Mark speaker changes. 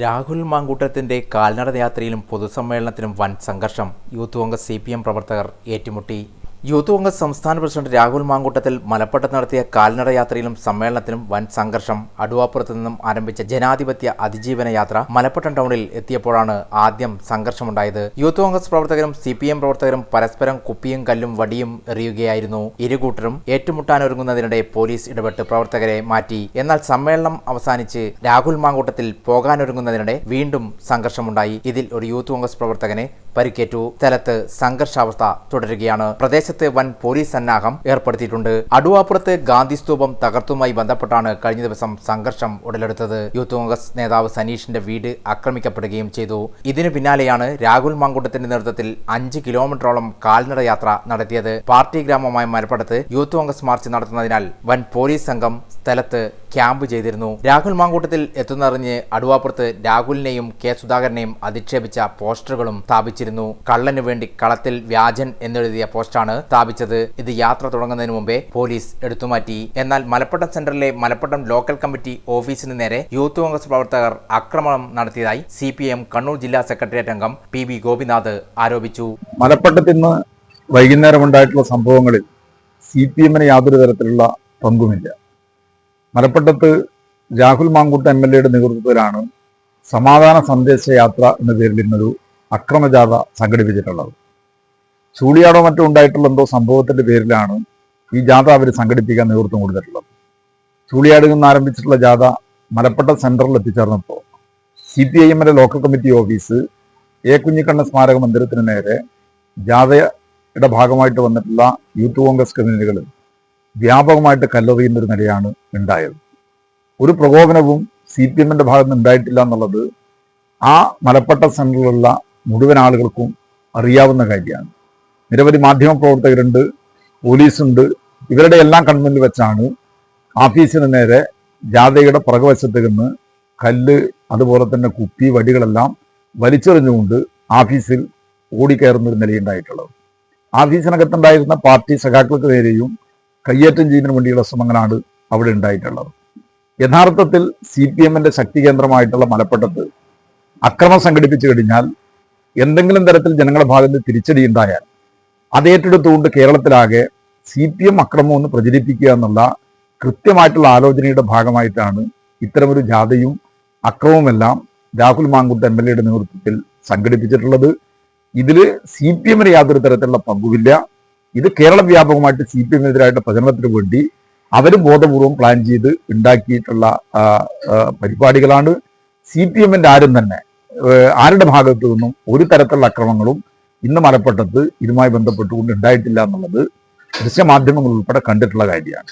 Speaker 1: രാഹുൽ മാങ്കൂട്ടത്തിന്റെ കാൽനട യാത്രയിലും പൊതുസമ്മേളനത്തിലും വൻ സംഘർഷം. Youth Congress C P M പ്രവർത്തകർ ഏറ്റുമുട്ടി. യൂത്ത് കോൺഗ്രസ് സംസ്ഥാന പ്രസിഡന്റ് രാഹുൽ മാങ്കൂട്ടത്തിൽ മലപ്പുറത്ത് നടത്തിയ കാൽനട യാത്രയിലും സമ്മേളനത്തിലും വൻ സംഘർഷം അടുവാപ്പുറത്ത് നിന്നും ആരംഭിച്ച ജനാധിപത്യ അതിജീവന യാത്ര മലപ്പുറം ടൗണിൽ എത്തിയപ്പോഴാണ് ആദ്യം സംഘർഷമുണ്ടായത്. യൂത്ത് കോൺഗ്രസ് പ്രവർത്തകരും സി പി എം പ്രവർത്തകരും പരസ്പരം കുപ്പിയും കല്ലും വടിയും എറിയുകയായിരുന്നു. ഇരുകൂട്ടരും ഏറ്റുമുട്ടാനൊരുങ്ങുന്നതിനിടെ പോലീസ് ഇടപെട്ട് പ്രവർത്തകരെ മാറ്റി. എന്നാൽ സമ്മേളനം അവസാനിച്ച് രാഹുൽ മാങ്കൂട്ടത്തിൽ പോകാനൊരുങ്ങുന്നതിനിടെ വീണ്ടും സംഘർഷമുണ്ടായി. ഇതിൽ ഒരു യൂത്ത് കോൺഗ്രസ് പ്രവർത്തകനെ പരിക്കേറ്റു. സ്ഥലത്ത് സംഘർഷാവസ്ഥ തുടരുകയാണ്. പ്രദേശത്ത് വൻ പോലീസ് സന്നാഹം ഏർപ്പെടുത്തിയിട്ടുണ്ട്. അടുവാപ്പുറത്ത് ഗാന്ധി സ്തൂപം തകർത്തുമായി ബന്ധപ്പെട്ടാണ് കഴിഞ്ഞ ദിവസം സംഘർഷം ഉടലെടുത്തത്. യൂത്ത് കോൺഗ്രസ് നേതാവ് സനീഷിന്റെ വീട് ആക്രമിക്കപ്പെടുകയും ചെയ്തു. ഇതിനു പിന്നാലെയാണ് രാഹുൽ മാങ്കൂട്ടത്തിന്റെ നേതൃത്വത്തിൽ അഞ്ച് കിലോമീറ്ററോളം കാൽനട യാത്ര നടത്തിയത്. പാർട്ടി ഗ്രാമമായ മരപ്പടത്ത് യൂത്ത് കോൺഗ്രസ് മാർച്ച് നടത്തുന്നതിനാൽ വൻ പോലീസ് സംഘം സ്ഥലത്ത് ക്യാമ്പ് ചെയ്തിരുന്നു. രാഹുൽ മാങ്കൂട്ടത്തിൽ എത്തുന്നറിഞ്ഞ് അടുവാപ്പുറത്ത് രാഹുലിനെയും കെ സുധാകരനെയും അധിക്ഷേപിച്ച പോസ്റ്ററുകളും സ്ഥാപിച്ചിരുന്നു. കള്ളനു വേണ്ടി കളത്തിൽ വ്യാജൻ എന്നെഴുതിയ പോസ്റ്റാണ് സ്ഥാപിച്ചത്. ഇത് യാത്ര തുടങ്ങുന്നതിന് മുമ്പേ പോലീസ് എടുത്തുമാറ്റി. എന്നാൽ മലപ്പട്ടം സെന്ററിലെ മലപ്പട്ടം ലോക്കൽ കമ്മിറ്റി ഓഫീസിന് നേരെ യൂത്ത് കോൺഗ്രസ് പ്രവർത്തകർ ആക്രമണം നടത്തിയതായി സി കണ്ണൂർ ജില്ലാ സെക്രട്ടേറിയറ്റ് അംഗം പി ബി ഗോപിനാഥ് ആരോപിച്ചു.
Speaker 2: മലപ്പട്ടത്തിൽ നിന്ന് വൈകുന്നേരം ഉണ്ടായിട്ടുള്ള സംഭവങ്ങളിൽ സി പി എമ്മിന് യാതൊരു തരത്തിലുള്ള പങ്കുമില്ല. മലപ്പട്ടത്ത് രാഹുൽ മാങ്കൂട്ട എം എൽ എയുടെ നേതൃത്വത്തിലാണ് സമാധാന സന്ദേശ യാത്ര എന്ന പേരിൽ ഇന്നൊരു അക്രമജാഥ സംഘടിപ്പിച്ചിട്ടുള്ളത്. ചൂളിയാടോ മറ്റോ ഉണ്ടായിട്ടുള്ള എന്തോ സംഭവത്തിന്റെ പേരിലാണ് ഈ ജാഥ അവർ സംഘടിപ്പിക്കാൻ നേതൃത്വം കൊടുത്തിട്ടുള്ളത്. ചൂളിയാട് നിന്ന് ആരംഭിച്ചിട്ടുള്ള ജാഥ മലപ്പട്ടം സെന്ററിൽ എത്തിച്ചേർന്നപ്പോൾ സി പി ഐ എമ്മിന്റെ local committee office A Kunhikanna സ്മാരക മന്ദിരത്തിന് നേരെ ജാഥയുടെ ഭാഗമായിട്ട് വന്നിട്ടുള്ള യൂത്ത് കോൺഗ്രസ് കമ്മ്യൂണിറ്റികൾ വ്യാപകമായിട്ട് കല്ലെറിയുന്ന ഒരു നിലയാണ് ഉണ്ടായത്. ഒരു പ്രകോപനവും സി പി എമ്മിന്റെ ഭാഗത്ത് ഉണ്ടായിട്ടില്ല എന്നുള്ളത് ആ മലപ്പട്ട സെന്ററിലുള്ള മുഴുവൻ ആളുകൾക്കും അറിയാവുന്ന കാര്യമാണ്. നിരവധി മാധ്യമ പ്രവർത്തകരുണ്ട് പോലീസുണ്ട്. ഇവരുടെ എല്ലാം കൺമുന്നിൽ വെച്ചാണ് ആഫീസിന് നേരെ ജാഥയുടെ പുറകുവശത്ത് നിന്ന് കല്ല് അതുപോലെ തന്നെ കുപ്പി വടികളെല്ലാം വലിച്ചെറിഞ്ഞുകൊണ്ട് ആഫീസിൽ ഓടിക്കയറുന്ന ഒരു നിലയുണ്ടായിട്ടുള്ളത്. ആഫീസിനകത്തുണ്ടായിരുന്ന പാർട്ടി സഖാക്കൾക്ക് നേരെയും കയ്യേറ്റം ചെയ്യുന്നതിന് വേണ്ടിയുള്ള ശ്രമങ്ങളാണ് അവിടെ ഉണ്ടായിട്ടുള്ളത്. യഥാർത്ഥത്തിൽ സി പി എമ്മിന്റെ ശക്തി കേന്ദ്രമായിട്ടുള്ള മലപ്പട്ടത്ത് അക്രമം സംഘടിപ്പിച്ചു കഴിഞ്ഞാൽ എന്തെങ്കിലും തരത്തിൽ ജനങ്ങളുടെ ഭാഗത്ത് തിരിച്ചടി ഉണ്ടായാൽ അത് ഏറ്റെടുത്തുകൊണ്ട് കേരളത്തിലാകെ സി പി എം അക്രമം ഒന്ന് പ്രചരിപ്പിക്കുക എന്നുള്ള കൃത്യമായിട്ടുള്ള ആലോചനയുടെ ഭാഗമായിട്ടാണ് ഇത്തരമൊരു ജാഥയും അക്രമവുമെല്ലാം രാഹുൽ മാങ്കുട്ട് എം എൽ എയുടെ നേതൃത്വത്തിൽ സംഘടിപ്പിച്ചിട്ടുള്ളത്. ഇതിൽ സി പി എമ്മിന് യാതൊരു തരത്തിലുള്ള പങ്കുമില്ല. ഇത് കേരള വ്യാപകമായിട്ട് സി പി എമ്മിനെതിരായിട്ട് പ്രചരണത്തിന് വേണ്ടി അവർ ബോധപൂർവം പ്ലാൻ ചെയ്ത് ഉണ്ടാക്കിയിട്ടുള്ള പരിപാടികളാണ്. സി പി എമ്മിന്റെ ആരും തന്നെ ആരുടെ ഭാഗത്തു നിന്നും ഒരു തരത്തിലുള്ള അക്രമങ്ങളും ഇന്ന് മലപ്പട്ടത്ത് ഇതുമായി ബന്ധപ്പെട്ടുകൊണ്ട് ഉണ്ടായിട്ടില്ല എന്നുള്ളത് ദൃശ്യമാധ്യമങ്ങൾ ഉൾപ്പെടെ കണ്ടിട്ടുള്ള കാര്യമാണ്.